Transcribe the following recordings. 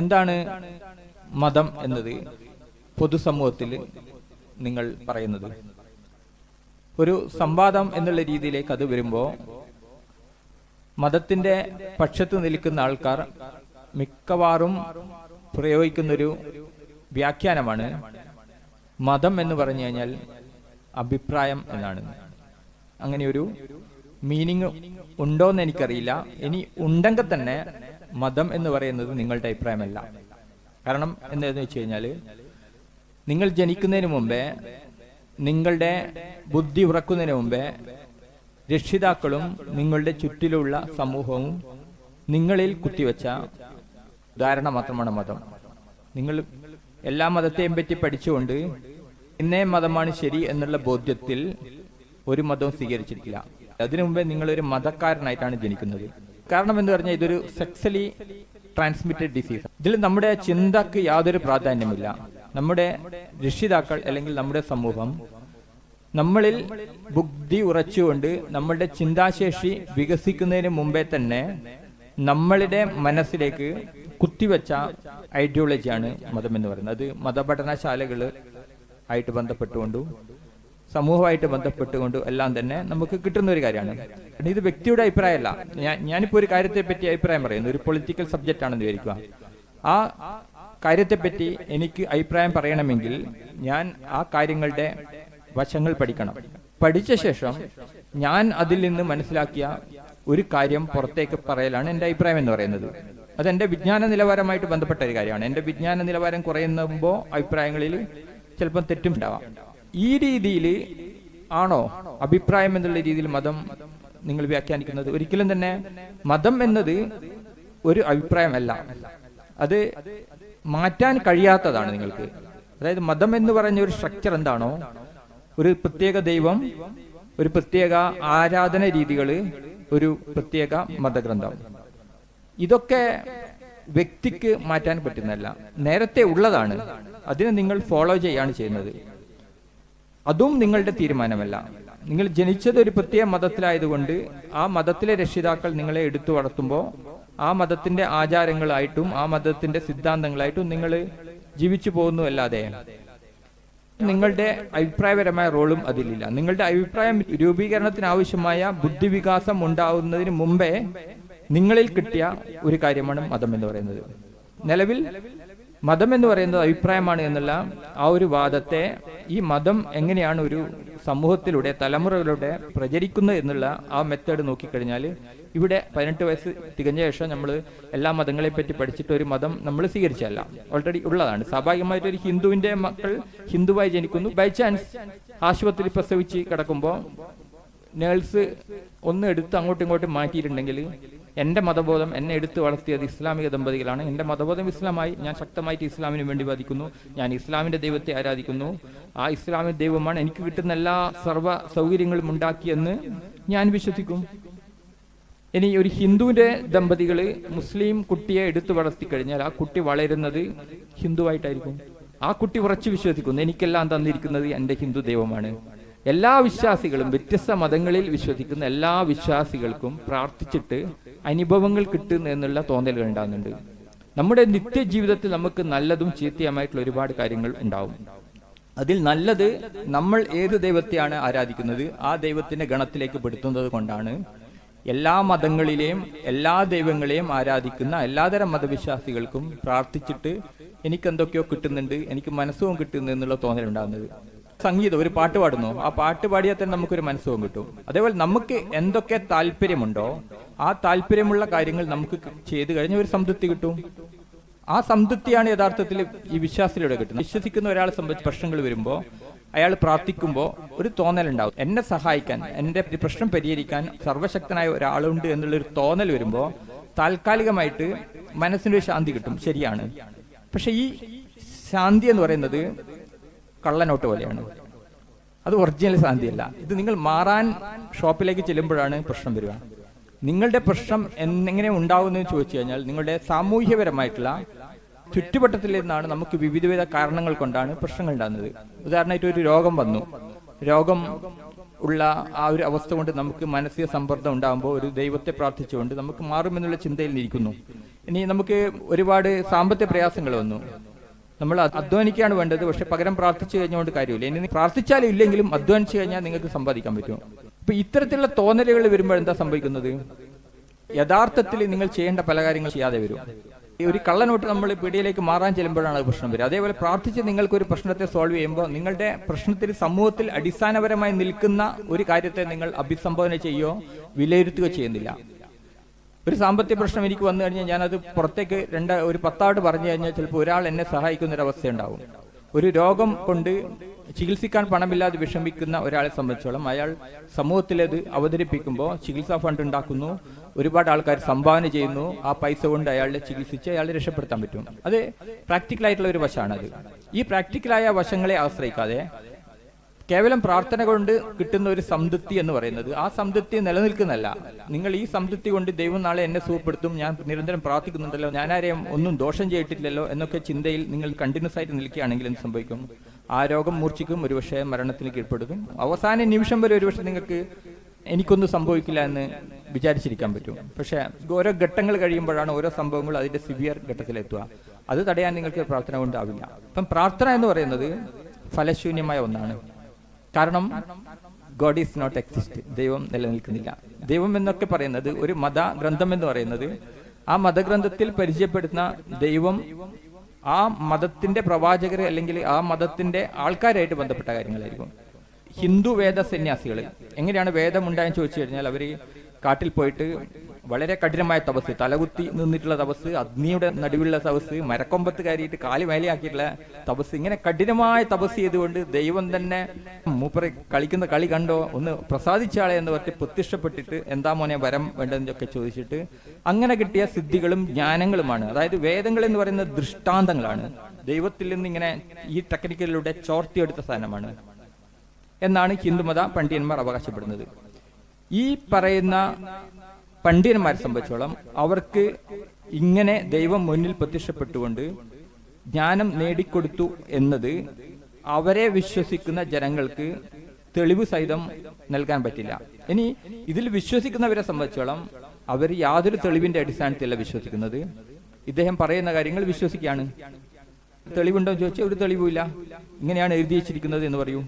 എന്താണ് മതം എന്നത് പൊതുസമൂഹത്തിൽ നിങ്ങൾ പറയുന്നത്? ഒരു സംവാദം എന്നുള്ള രീതിയിലേക്ക് അത് വരുമ്പോൾ മതത്തിന്റെ പക്ഷത്ത് നിൽക്കുന്ന ആൾക്കാർ മിക്കവാറും പ്രയോഗിക്കുന്നൊരു വ്യാഖ്യാനമാണ് മതം എന്ന് പറഞ്ഞു കഴിഞ്ഞാൽ അഭിപ്രായം എന്നാണ്. അങ്ങനെ ഒരു മീനിങ് ഉണ്ടോന്ന് എനിക്കറിയില്ല. ഇനി ഉണ്ടെങ്കിൽ തന്നെ മതം എന്ന് പറയുന്നത് നിങ്ങളുടെ അഭിപ്രായമല്ല. കാരണം എന്താണെന്ന് വെച്ച് കഴിഞ്ഞാൽ നിങ്ങൾ ജനിക്കുന്നതിന് മുമ്പേ നിങ്ങളുടെ ബുദ്ധി ഉറക്കുന്നതിന് മുമ്പേ രക്ഷിതാക്കളും നിങ്ങളുടെ ചുറ്റിലുള്ള സമൂഹവും നിങ്ങളിൽ കുത്തിവെച്ച ധാരണ മാത്രമാണ് മതം. നിങ്ങൾ എല്ലാ മതത്തെയും പറ്റി പഠിച്ചുകൊണ്ട് ഇന്നേ മതമാണ് ശരി എന്നുള്ള ബോധ്യത്തിൽ ഒരു മതവും സ്വീകരിച്ചിട്ടില്ല. അതിനു മുമ്പേ നിങ്ങളൊരു മതക്കാരനായിട്ടാണ് ജനിക്കുന്നത്. കാരണം എന്ന് പറഞ്ഞാൽ ഇതൊരു സെക്സലി ട്രാൻസ്മിറ്റഡ് ഡിസീസ് ഇതിൽ നമ്മുടെ ചിന്തക്ക് യാതൊരു പ്രാധാന്യമില്ല. നമ്മുടെ രക്ഷിതാക്കൾ അല്ലെങ്കിൽ നമ്മുടെ സമൂഹം നമ്മളിൽ ബുദ്ധി ഉറച്ചുകൊണ്ട് നമ്മളുടെ ചിന്താശേഷി വികസിക്കുന്നതിന് മുമ്പേ തന്നെ നമ്മളുടെ മനസ്സിലേക്ക് കുത്തിവെച്ച ഐഡിയോളജിയാണ് മതം എന്ന് പറയുന്നത്. അത് മതപഠനശാലകൾ ആയിട്ട് ബന്ധപ്പെട്ടുകൊണ്ടും സമൂഹമായിട്ട് ബന്ധപ്പെട്ടുകൊണ്ട് എല്ലാം തന്നെ നമുക്ക് കിട്ടുന്ന ഒരു കാര്യമാണ് ഇത് വ്യക്തിയുടെ അഭിപ്രായമല്ല. ഞാൻ ഞാനിപ്പോ ഒരു കാര്യത്തെ പറ്റി അഭിപ്രായം പറയുന്നു. ഒരു പൊളിറ്റിക്കൽ സബ്ജക്റ്റ് ആണെന്ന് വിചാരിക്കുക. ആ കാര്യത്തെപ്പറ്റി എനിക്ക് അഭിപ്രായം പറയണമെങ്കിൽ ഞാൻ ആ കാര്യങ്ങളുടെ വശങ്ങൾ പഠിക്കണം. പഠിച്ച ശേഷം ഞാൻ അതിൽ നിന്ന് മനസ്സിലാക്കിയ ഒരു കാര്യം പുറത്തേക്ക് പറയലാണ് എന്റെ അഭിപ്രായം എന്ന് പറയുന്നത്. അത് എന്റെ വിജ്ഞാന നിലവാരമായിട്ട് ബന്ധപ്പെട്ട ഒരു കാര്യമാണ്. എന്റെ വിജ്ഞാന നിലവാരം കുറയുമ്പോൾ അഭിപ്രായങ്ങളിൽ ചിലപ്പോൾ തെറ്റും ഉണ്ടാവാം. ഈ രീതിയിൽ ആണോ അഭിപ്രായം എന്നുള്ള രീതിയിൽ മതം നിങ്ങൾ വ്യാഖ്യാനിക്കുന്നത്? ഒരിക്കലും തന്നെ മതം എന്നത് ഒരു അഭിപ്രായമല്ല. അത് മാറ്റാൻ കഴിയാത്തതാണ് നിങ്ങൾക്ക്. അതായത് മതം എന്ന് പറഞ്ഞ ഒരു സ്ട്രക്ചർ എന്താണോ ഒരു പ്രത്യേക ദൈവം ഒരു പ്രത്യേക ആരാധന രീതികൾ ഒരു പ്രത്യേക മതഗ്രന്ഥം. ഇതൊക്കെ വ്യക്തിക്ക് മാറ്റാൻ പറ്റുന്നതല്ല. നേരത്തെ ഉള്ളതാണ്. അതിനെ നിങ്ങൾ ഫോളോ ചെയ്യാണ് ചെയ്യുന്നത്. അതും നിങ്ങളുടെ തീരുമാനമല്ല. നിങ്ങൾ ജനിച്ചത് ഒരു പ്രത്യേക മതത്തിലായതുകൊണ്ട് ആ മതത്തിലെ രക്ഷിതാക്കൾ നിങ്ങളെ എടുത്തു വളർത്തുമ്പോൾ ആ മതത്തിന്റെ ആചാരങ്ങളായിട്ടും ആ മതത്തിന്റെ സിദ്ധാന്തങ്ങളായിട്ടും നിങ്ങൾ ജീവിച്ചു പോകുന്നു അല്ലാതെ നിങ്ങളുടെ അഭിപ്രായപരമായ റോളും അതിലില്ല. നിങ്ങളുടെ അഭിപ്രായം രൂപീകരണത്തിന് ആവശ്യമായ ബുദ്ധിവികാസം ഉണ്ടാവുന്നതിന് മുമ്പേ നിങ്ങളിൽ കിട്ടിയ ഒരു കാര്യമാണ് മതം എന്ന് പറയുന്നത്. നിലവിൽ മതം എന്ന് പറയുന്നത് അഭിപ്രായമാണ് എന്നുള്ള ആ ഒരു വാദത്തെ ഈ മതം എങ്ങനെയാണ് ഒരു സമൂഹത്തിലൂടെ തലമുറകളിലൂടെ പ്രചരിക്കുന്നത് എന്നുള്ള ആ മെത്തേഡ് നോക്കിക്കഴിഞ്ഞാൽ ഇവിടെ പതിനെട്ട് വയസ്സ് തികഞ്ഞ ശേഷം നമ്മൾ എല്ലാ മതങ്ങളെ പറ്റി പഠിച്ചിട്ട് ഒരു മതം നമ്മൾ സ്വീകരിച്ചല്ല ഓൾറെഡി ഉള്ളതാണ്. സ്വാഭാവികമായിട്ട് ഒരു ഹിന്ദുവിന്റെ മക്കൾ ഹിന്ദുവായി ജനിക്കുന്നു. ബൈ ചാൻസ് ആശുപത്രി പ്രസവിച്ച് കിടക്കുമ്പോൾ നേഴ്സ് ഒന്ന് എടുത്ത് അങ്ങോട്ടും ഇങ്ങോട്ടും മാറ്റിയിട്ടുണ്ടെങ്കിൽ എന്റെ മതബോധം എന്നെ എടുത്തു വളർത്തിയത് ഇസ്ലാമിക ദമ്പതികളാണ്. എന്റെ മതബോധം ഇസ്ലാമായി ഞാൻ ശക്തമായിട്ട് ഇസ്ലാമിന് വേണ്ടി വാദിക്കുന്നു. ഞാൻ ഇസ്ലാമിന്റെ ദൈവത്തെ ആരാധിക്കുന്നു. ആ ഇസ്ലാമിക ദൈവമാണ് എനിക്ക് കിട്ടുന്ന എല്ലാ സർവ സൗകര്യങ്ങളും ഉണ്ടാക്കിയെന്ന് ഞാൻ വിശ്വസിക്കും. ഇനി ഒരു ഹിന്ദുവിന്റെ ദമ്പതികൾ മുസ്ലിം കുട്ടിയെ എടുത്തു വളർത്തി കഴിഞ്ഞാൽ ആ കുട്ടി വളരുന്നത് ഹിന്ദുവായിട്ടായിരിക്കും. ആ കുട്ടി ഉറച്ചു വിശ്വസിക്കുന്നു. എനിക്കെല്ലാം തന്നിരിക്കുന്നത് എന്റെ ഹിന്ദു ദൈവമാണ്. എല്ലാ വിശ്വാസികളും വ്യത്യസ്ത മതങ്ങളിൽ വിശ്വസിക്കുന്ന എല്ലാ വിശ്വാസികൾക്കും പ്രാർത്ഥിച്ചിട്ട് അനുഭവങ്ങൾ കിട്ടുന്നു എന്നുള്ള തോന്നലുകൾ ഉണ്ടാകുന്നുണ്ട്. നമ്മുടെ നിത്യജീവിതത്തിൽ നമുക്ക് നല്ലതും ചീത്തയുമായിട്ടുള്ള ഒരുപാട് കാര്യങ്ങൾ ഉണ്ടാവും. അതിൽ നല്ലത് നമ്മൾ ഏത് ദൈവത്തെയാണ് ആരാധിക്കുന്നത് ആ ദൈവത്തിന്റെ ഗണത്തിലേക്ക് പെടുത്തുന്നത് കൊണ്ടാണ് എല്ലാ മതങ്ങളിലെയും എല്ലാ ദൈവങ്ങളെയും ആരാധിക്കുന്ന എല്ലാതരം മതവിശ്വാസികൾക്കും പ്രാർത്ഥിച്ചിട്ട് എനിക്ക് എന്തൊക്കെയോ കിട്ടുന്നുണ്ട് എനിക്ക് മനസ്സും കിട്ടുന്നു എന്നുള്ള തോന്നൽ ഉണ്ടാകുന്നത് സംഗീതം ഒരു പാട്ട് പാടുന്നു. ആ പാട്ട് പാടിയാൽ തന്നെ നമുക്കൊരു മനസ്സുഖം കിട്ടും. അതേപോലെ നമുക്ക് എന്തൊക്കെ താല്പര്യമുണ്ടോ ആ താല്പര്യമുള്ള കാര്യങ്ങൾ നമുക്ക് ചെയ്തു കഴിഞ്ഞാൽ ഒരു സംതൃപ്തി കിട്ടും. ആ സംതൃപ്തിയാണ് യഥാർത്ഥത്തിൽ ഈ വിശ്വാസത്തിലൂടെ കിട്ടുന്നത്. വിശ്വസിക്കുന്ന ഒരാളെ സംബന്ധിച്ച് പ്രശ്നങ്ങൾ വരുമ്പോൾ അയാൾ പ്രാർത്ഥിക്കുമ്പോൾ ഒരു തോന്നലുണ്ടാവും. എന്നെ സഹായിക്കാൻ എന്റെ പ്രശ്നം പരിഹരിക്കാൻ സർവശക്തനായ ഒരാളുണ്ട് എന്നുള്ളൊരു തോന്നൽ വരുമ്പോൾ താൽക്കാലികമായിട്ട് മനസ്സിനൊരു ശാന്തി കിട്ടും. ശരിയാണ്. പക്ഷെ ഈ ശാന്തി എന്ന് പറയുന്നത് കള്ളനോട്ട് പോലെയാണ്. അത് ഒറിജിനൽ ശാന്തിയല്ല. ഇത് നിങ്ങൾ മാറാൻ ഷോപ്പിലേക്ക് ചെല്ലുമ്പോഴാണ് പ്രശ്നം വരിക. നിങ്ങളുടെ പ്രശ്നം എങ്ങനെ ഉണ്ടാകുന്നതെന്ന് ചോദിച്ചു കഴിഞ്ഞാൽ നിങ്ങളുടെ സാമൂഹ്യപരമായിട്ടുള്ള ചുറ്റുവട്ടത്തിൽ നിന്നാണ് നമുക്ക് വിവിധ കാരണങ്ങൾ കൊണ്ടാണ് പ്രശ്നങ്ങൾ ഉണ്ടാകുന്നത്. ഉദാഹരണമായിട്ട് ഒരു രോഗം വന്നു. രോഗം ഉള്ള ആ ഒരു അവസ്ഥ കൊണ്ട് നമുക്ക് മാനസിക സമ്മർദ്ദം ഉണ്ടാകുമ്പോൾ ഒരു ദൈവത്തെ പ്രാർത്ഥിച്ചുകൊണ്ട് നമുക്ക് മാറുമെന്നുള്ള ചിന്തയിൽ നിൽക്കുന്നു ഇനി നമുക്ക് ഒരുപാട് സാമ്പത്തിക പ്രയാസങ്ങൾ വന്നു. നമ്മൾ അധ്വാനിക്കുകയാണ് വേണ്ടത്. പക്ഷെ പകരം പ്രാർത്ഥിച്ചു കഴിഞ്ഞുകൊണ്ട് കാര്യമില്ല. ഇനി പ്രാർത്ഥിച്ചാലും ഇല്ലെങ്കിലും അധ്വാനിച്ചു കഴിഞ്ഞാൽ നിങ്ങൾക്ക് സമ്പാദിക്കാൻ പറ്റും. അപ്പൊ ഇത്തരത്തിലുള്ള തോന്നലുകൾ വരുമ്പോൾ എന്താ സംഭവിക്കുന്നത്? യഥാർത്ഥത്തിൽ നിങ്ങൾ ചെയ്യേണ്ട പല കാര്യങ്ങൾ ചെയ്യാതെ വരും. ഒരു കള്ളനോട്ട് നമ്മൾ പിടിയിലേക്ക് മാറാൻ ചെല്ലുമ്പോഴാണ് പ്രശ്നം വരിക. അതേപോലെ പ്രാർത്ഥിച്ച് നിങ്ങൾക്ക് ഒരു പ്രശ്നത്തെ സോൾവ് ചെയ്യുമ്പോൾ നിങ്ങളുടെ പ്രശ്നത്തിൽ സമൂഹത്തിൽ അടിസ്ഥാനപരമായി നിൽക്കുന്ന ഒരു കാര്യത്തെ നിങ്ങൾ അഭിസംബോധന ചെയ്യുകയോ വിലയിരുത്തുകയോ ചെയ്യുന്നില്ല. ഒരു സാമ്പത്തിക പ്രശ്നം എനിക്ക് വന്നു കഴിഞ്ഞാൽ ഞാനത് പുറത്തേക്ക് രണ്ട് ഒരു പത്താട് പറഞ്ഞു കഴിഞ്ഞാൽ ചിലപ്പോൾ ഒരാൾ എന്നെ സഹായിക്കുന്ന ഒരു അവസ്ഥ ഉണ്ടാവും ഒരു രോഗം കൊണ്ട് ചികിത്സിക്കാൻ പണമില്ലാതെ വിഷമിക്കുന്ന ഒരാളെ സംബന്ധിച്ചോളം അയാൾ സമൂഹത്തിലത് അവതരിപ്പിക്കുമ്പോൾ ചികിത്സാ ഫണ്ട് ഉണ്ടാക്കുന്നു ഒരുപാട് ആൾക്കാർ സംഭാവന ചെയ്യുന്നു ആ പൈസ കൊണ്ട് അയാളെ ചികിത്സിച്ച് അയാളെ രക്ഷപ്പെടുത്താൻ പറ്റും. അത് പ്രാക്ടിക്കൽ ആയിട്ടുള്ള ഒരു വശമാണ് അത് ഈ പ്രാക്ടിക്കലായ വശങ്ങളെ ആശ്രയിക്കാതെ കേവലം പ്രാർത്ഥന കൊണ്ട് കിട്ടുന്ന ഒരു സംതൃപ്തി എന്ന് പറയുന്നത്. ആ സംതൃപ്തി നിലനിൽക്കുന്നല്ല. നിങ്ങൾ ഈ സംതൃപ്തി കൊണ്ട് ദൈവം നാളെ എന്നെ സുഖപ്പെടുത്തും ഞാൻ നിരന്തരം പ്രാർത്ഥിക്കുന്നുണ്ടല്ലോ ഞാനാരെയും ഒന്നും ദോഷം ചെയ്തിട്ടില്ലല്ലോ എന്നൊക്കെ ചിന്തയിൽ നിങ്ങൾ കണ്ടിന്യൂസ് ആയിട്ട് നിൽക്കുകയാണെങ്കിൽ എന്ത് സംഭവിക്കും? ആ രോഗം മൂർച്ഛിക്കും ഒരുപക്ഷെ മരണത്തിന് കീഴ്പ്പെടുത്തും അവസാന നിമിഷം വരെ ഒരുപക്ഷെ നിങ്ങൾക്ക് എനിക്കൊന്നും സംഭവിക്കില്ല എന്ന് വിചാരിച്ചിരിക്കാൻ പറ്റും. പക്ഷേ ഓരോ ഘട്ടങ്ങൾ കഴിയുമ്പോഴാണ് ഓരോ സംഭവങ്ങൾ അതിന്റെ സിവിയർ ഘട്ടത്തിലെത്തുക. അത് തടയാൻ നിങ്ങൾക്ക് പ്രാർത്ഥന കൊണ്ടാവില്ല. അപ്പം പ്രാർത്ഥന എന്ന് പറയുന്നത് ഫലശൂന്യമായ ഒന്നാണ്. കാരണം ഗോഡ് ഈസ് നോട്ട് എക്സിസ്റ്റ് ദൈവം നിലനിൽക്കുന്നില്ല. ദൈവം എന്നൊക്കെ പറയുന്നത് ഒരു മത ഗ്രന്ഥം എന്ന് പറയുന്നത് ആ മതഗ്രന്ഥത്തിൽ പരിചയപ്പെടുന്ന ദൈവം ആ മതത്തിന്റെ പ്രവാചകർ അല്ലെങ്കിൽ ആ മതത്തിന്റെ ആൾക്കാരായിട്ട് ബന്ധപ്പെട്ട കാര്യങ്ങളായിരിക്കും. ഹിന്ദു വേദ സന്യാസികൾ എങ്ങനെയാണ് വേദം ഉണ്ടായെന്ന് ചോദിച്ചു കഴിഞ്ഞാൽ അവർ കാട്ടിൽ പോയിട്ട് വളരെ കഠിനമായ തപസ്. തലകുത്തി നിന്നിട്ടുള്ള തപസ് അഗ്നിയുടെ നടുവിലുള്ള തപസ് മരക്കൊമ്പത്ത് കയറിയിട്ട് കാൽ മേലെയാക്കിയിട്ടുള്ള തപസ്. ഇങ്ങനെ കഠിനമായ തപസ് ചെയ്തുകൊണ്ട് ദൈവം തന്നെ മൂപ്പറെ കളിക്കുന്ന കളി കണ്ടോ ഒന്ന് പ്രസാദിച്ചാളെ എന്ന് പറഞ്ഞ് പ്രത്യക്ഷപ്പെട്ടിട്ട് എന്താ മോനെ വരം വേണ്ടതെന്നൊക്കെ ചോദിച്ചിട്ട് അങ്ങനെ കിട്ടിയ സിദ്ധികളും ജ്ഞാനങ്ങളുമാണ്. അതായത് വേദങ്ങൾ എന്ന് പറയുന്ന ദൃഷ്ടാന്തങ്ങളാണ്. ദൈവത്തിൽ നിന്ന് ഇങ്ങനെ ഈ ടെക്നിക്കലിലൂടെ ചോർത്തിയെടുത്ത സാധനമാണ്. എന്നാണ് ഹിന്ദുമത പണ്ഡിതന്മാർ അവകാശപ്പെടുന്നത്. ഈ പറയുന്ന പണ്ഡിതന്മാരെ സംബന്ധിച്ചോളം അവർക്ക് ഇങ്ങനെ ദൈവം മുന്നിൽ പ്രത്യക്ഷപ്പെട്ടുകൊണ്ട് ജ്ഞാനം നേടിക്കൊടുത്തു എന്നത് അവരെ വിശ്വസിക്കുന്ന ജനങ്ങൾക്ക് തെളിവ് സഹിതം നൽകാൻ പറ്റില്ല. ഇനി ഇതിൽ വിശ്വസിക്കുന്നവരെ സംബന്ധിച്ചോളം അവർ യാതൊരു തെളിവിന്റെ അടിസ്ഥാനത്തിലല്ല വിശ്വസിക്കുന്നത്. ഇദ്ദേഹം പറയുന്ന കാര്യങ്ങൾ വിശ്വസിക്കുകയാണ്. തെളിവുണ്ടോ എന്ന് ചോദിച്ചാൽ ഒരു തെളിവുമില്ല. ഇങ്ങനെയാണ് എഴുതി വെച്ചിരിക്കുന്നത് എന്ന് പറയൂ.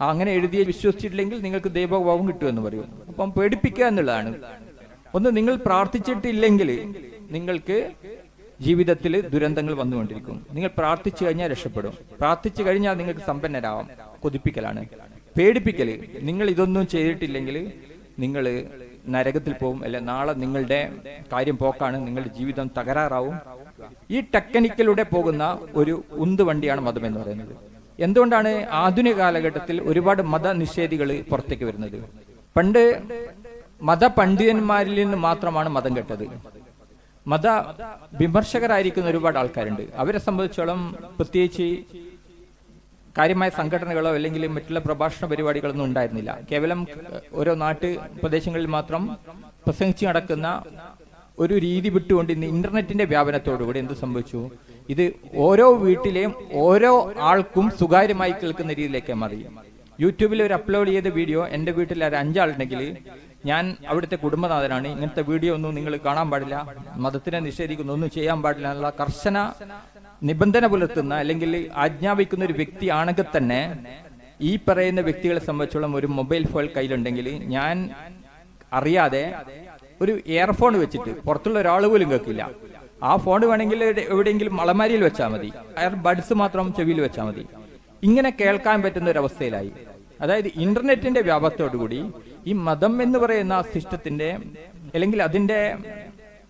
അങ്ങനെ എഴുതിയ വിശ്വസിച്ചിട്ടില്ലെങ്കിൽ നിങ്ങൾക്ക് ദൈവഭാവം കിട്ടുമെന്ന് പറയും. അപ്പം പേടിപ്പിക്കുക എന്നുള്ളതാണ്. ഒന്ന് നിങ്ങൾ പ്രാർത്ഥിച്ചിട്ടില്ലെങ്കിൽ നിങ്ങൾക്ക് ജീവിതത്തിൽ ദുരന്തങ്ങൾ വന്നുകൊണ്ടിരിക്കും. നിങ്ങൾ പ്രാർത്ഥിച്ചു കഴിഞ്ഞാൽ രക്ഷപ്പെടും. പ്രാർത്ഥിച്ചു കഴിഞ്ഞാൽ നിങ്ങൾക്ക് സമ്പന്നരാവാം. കൊതിപ്പിക്കലാണ്. പേടിപ്പിക്കൽ. നിങ്ങൾ ഇതൊന്നും ചെയ്തിട്ടില്ലെങ്കിൽ നിങ്ങൾ നരകത്തിൽ പോകും. അല്ലെ നാളെ നിങ്ങളുടെ കാര്യം പോക്കാണ്. നിങ്ങളുടെ ജീവിതം തകരാറാവും. ഈ ടെക്നിക്കിലൂടെ പോകുന്ന ഒരു ഉന്ത് വണ്ടിയാണ് മതം എന്ന് പറയുന്നത്. എന്തുകൊണ്ടാണ് ആധുനിക കാലഘട്ടത്തിൽ ഒരുപാട് മതനിഷേധികൾ പുറത്തേക്ക് വരുന്നത്? പണ്ട് മതപണ്ഡിതന്മാരിൽ നിന്ന് മാത്രമാണ് മതം കെട്ടത്. മത വിമർശകരായിരിക്കുന്ന ഒരുപാട് ആൾക്കാരുണ്ട്. അവരെ സംബന്ധിച്ചോളം പ്രത്യേകിച്ച് കാര്യമായ സംഘടനകളോ അല്ലെങ്കിൽ മറ്റുള്ള പ്രഭാഷണ പരിപാടികളൊന്നും ഉണ്ടായിരുന്നില്ല. കേവലം ഓരോ നാട്ട് പ്രദേശങ്ങളിൽ മാത്രം പ്രസംഗിച്ച് നടക്കുന്ന ഒരു രീതി വിട്ടുകൊണ്ട് ഇന്ന് ഇന്റർനെറ്റിന്റെ വ്യാപനത്തോടുകൂടി എന്ത് സംഭവിച്ചു? ഇത് ഓരോ വീട്ടിലെയും ഓരോ ആൾക്കും സ്വകാര്യമായി കേൾക്കുന്ന രീതിയിലേക്ക് മാറി. യൂട്യൂബിൽ ഒരു അപ്ലോഡ് ചെയ്ത വീഡിയോ എന്റെ വീട്ടിൽ ഒരു അഞ്ചാളുണ്ടെങ്കിൽ ഞാൻ അവിടുത്തെ കുടുംബനാഥനാണ്. ഇങ്ങനത്തെ വീഡിയോ ഒന്നും നിങ്ങൾ കാണാൻ പാടില്ല. മതത്തിനെ നിഷേധിക്കുന്ന ഒന്നും ചെയ്യാൻ പാടില്ല എന്നുള്ള കർശന നിബന്ധന പുലർത്തുന്ന അല്ലെങ്കിൽ ആജ്ഞാപിക്കുന്ന ഒരു വ്യക്തിയാണെങ്കിൽ തന്നെ ഈ പറയുന്ന വ്യക്തികളെ സംബന്ധിച്ചോളം ഒരു മൊബൈൽ ഫോൺ കയ്യിലുണ്ടെങ്കിൽ ഞാൻ അറിയാതെ ഒരു ഇയർഫോൺ വെച്ചിട്ട് പുറത്തുള്ള ഒരാൾ പോലും കേൾക്കില്ല. ആ ഫോൺ വേണമെങ്കിൽ എവിടെ- എവിടെയെങ്കിലും അളമാരിയിൽ വെച്ചാൽ മതി. എയർ ബഡ്സ് മാത്രം ചെവിയിൽ വെച്ചാൽ മതി. ഇങ്ങനെ കേൾക്കാൻ പറ്റുന്ന ഒരു അവസ്ഥയിലായി. അതായത് ഇന്റർനെറ്റിന്റെ വ്യാപകത്തോടുകൂടി ഈ മതം എന്ന് പറയുന്ന സിസ്റ്റത്തിന്റെ അല്ലെങ്കിൽ അതിന്റെ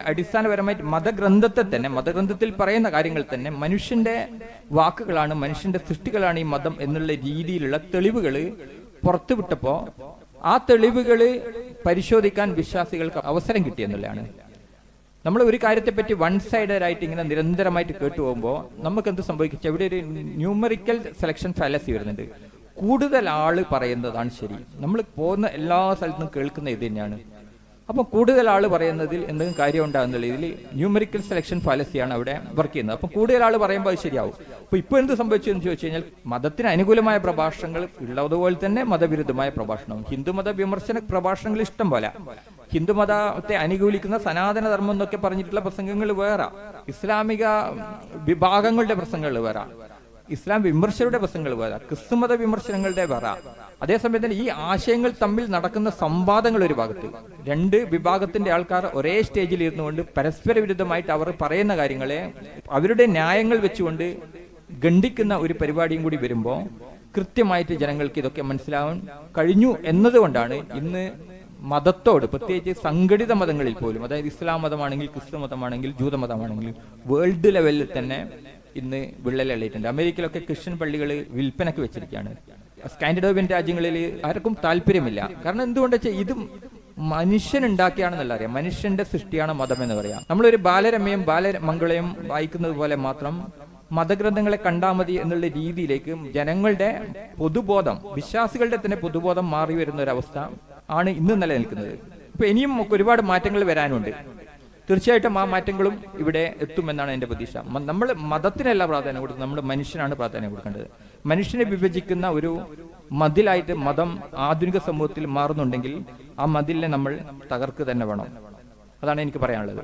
അടിസ്ഥാനപരമായിട്ട് മതഗ്രന്ഥത്തെ തന്നെ മതഗ്രന്ഥത്തിൽ പറയുന്ന കാര്യങ്ങൾ തന്നെ മനുഷ്യന്റെ വാക്കുകളാണ് മനുഷ്യന്റെ സൃഷ്ടികളാണ് ഈ മതം എന്നുള്ള രീതിയിലുള്ള തെളിവുകൾ പുറത്തുവിട്ടപ്പോ ആ തെളിവുകൾ പരിശോധിക്കാൻ വിശ്വാസികൾക്ക് അവസരം കിട്ടിയെന്നുള്ളതാണ് നമ്മൾ ഒരു കാര്യത്തെപ്പറ്റി വൺ സൈഡഡായിട്ട് ഇങ്ങനെ നിരന്തരമായിട്ട് കേട്ടു പോകുമ്പോൾ നമുക്ക് എന്ത് സംഭവിക്കും? ഇവിടെ ഒരു ന്യൂമറിക്കൽ സെലക്ഷൻ ഫാലസി വരുന്നുണ്ട്. കൂടുതൽ ആൾ പറയുന്നതാണ് ശരി. നമ്മൾ പോകുന്ന എല്ലാ സ്ഥലത്തും കേൾക്കുന്ന ഇത് തന്നെയാണ്. അപ്പം കൂടുതൽ ആൾ പറയുന്നതിൽ എന്തെങ്കിലും കാര്യം ഉണ്ടാകുന്നില്ല ഇതിൽ ന്യൂമറിക്കൽ സെലക്ഷൻ ഫാലസിയാണ് അവിടെ വർക്ക് ചെയ്യുന്നത്. അപ്പം കൂടുതൽ ആൾ പറയുമ്പോൾ അത് ശരിയാവും. അപ്പോൾ ഇപ്പോൾ എന്ത് സംഭവിച്ചു എന്ന് ചോദിച്ചു കഴിഞ്ഞാൽ മതത്തിന് അനുകൂലമായ പ്രഭാഷണങ്ങൾ ഉള്ളതുപോലെ തന്നെ മതവിരുദ്ധമായ പ്രഭാഷണവും. ഹിന്ദുമത വിമർശന പ്രഭാഷണങ്ങൾ ഇഷ്ടം പോലെ. ഹിന്ദുമതത്തെ അനുകൂലിക്കുന്ന സനാതന ധർമ്മം എന്നൊക്കെ പറഞ്ഞിട്ടുള്ള പ്രസംഗങ്ങൾ വേറെ. ഇസ്ലാമിക വിഭാഗങ്ങളുടെ പ്രസംഗങ്ങൾ വേറെ. ഇസ്ലാം വിമർശകരുടെ പ്രസംഗങ്ങൾ വേറെ ക്രിസ്തുമത വിമർശനങ്ങളുടെ വേറെ. അതേസമയം ഈ ആശയങ്ങൾ തമ്മിൽ നടക്കുന്ന സംവാദങ്ങൾ ഒരു ഭാഗത്ത്. രണ്ട് വിഭാഗത്തിന്റെ ആൾക്കാർ ഒരേ സ്റ്റേജിൽ ഇരുന്നുകൊണ്ട് പരസ്പര വിരുദ്ധമായിട്ട് അവർ പറയുന്ന കാര്യങ്ങളെ അവരുടെ ന്യായങ്ങൾ വെച്ചുകൊണ്ട് ഖണ്ഡിക്കുന്ന ഒരു പരിപാടിയും കൂടി വരുമ്പോൾ കൃത്യമായിട്ട് ജനങ്ങൾക്ക് ഇതൊക്കെ മനസ്സിലാവാൻ കഴിഞ്ഞു എന്നതുകൊണ്ടാണ് ഇന്ന് മതത്തോട് പ്രത്യേകിച്ച് സംഘടിത മതങ്ങളിൽ പോലും അതായത് ഇസ്ലാം മതമാണെങ്കിൽ ക്രിസ്തു മതമാണെങ്കിൽ ജൂത മതമാണെങ്കിൽ വേൾഡ് ലെവലിൽ തന്നെ ഇന്ന് വിള്ളൽ വിള്ളലെള്ളിയിട്ടുണ്ട് അമേരിക്കയിലൊക്കെ ക്രിസ്ത്യൻ പള്ളികൾ വിൽപ്പനക്ക് വെച്ചിരിക്കുകയാണ്. സ്കാൻഡിനേവിയൻ രാജ്യങ്ങളിൽ ആർക്കും താല്പര്യമില്ല. കാരണം എന്തുകൊണ്ട് വെച്ചാൽ ഇതും മനുഷ്യൻ ഉണ്ടാക്കിയാണെന്നല്ല അറിയാം. മനുഷ്യന്റെ സൃഷ്ടിയാണ് മതം എന്ന് പറയാം. നമ്മളൊരു ബാലരമയും ബാലമംഗളയും വായിക്കുന്നത് പോലെ മാത്രം മതഗ്രന്ഥങ്ങളെ കണ്ടാൽ മതി എന്നുള്ള രീതിയിലേക്ക് ജനങ്ങളുടെ പൊതുബോധം വിശ്വാസികളുടെ തന്നെ പൊതുബോധം മാറി വരുന്ന ഒരു അവസ്ഥ ആണ് ഇന്ന് നിലനിൽക്കുന്നത്. ഇപ്പൊ ഇനിയും ഒരുപാട് മാറ്റങ്ങൾ വരാനുണ്ട്. തീർച്ചയായിട്ടും ആ മാറ്റങ്ങളും ഇവിടെ എത്തുമെന്നാണ് എന്റെ പ്രതീക്ഷ. നമ്മൾ മതത്തിനല്ല പ്രാധാന്യം കൊടുക്കുന്നത് നമ്മൾ മനുഷ്യനാണ് പ്രാധാന്യം കൊടുക്കേണ്ടത്. മനുഷ്യനെ വിഭജിക്കുന്ന ഒരു മതിലായിട്ട് മതം ആധുനിക സമൂഹത്തിൽ മാറുന്നുണ്ടെങ്കിൽ ആ മതിലിനെ നമ്മൾ തകർക്ക് തന്നെ വേണം. അതാണ് എനിക്ക് പറയാനുള്ളത്.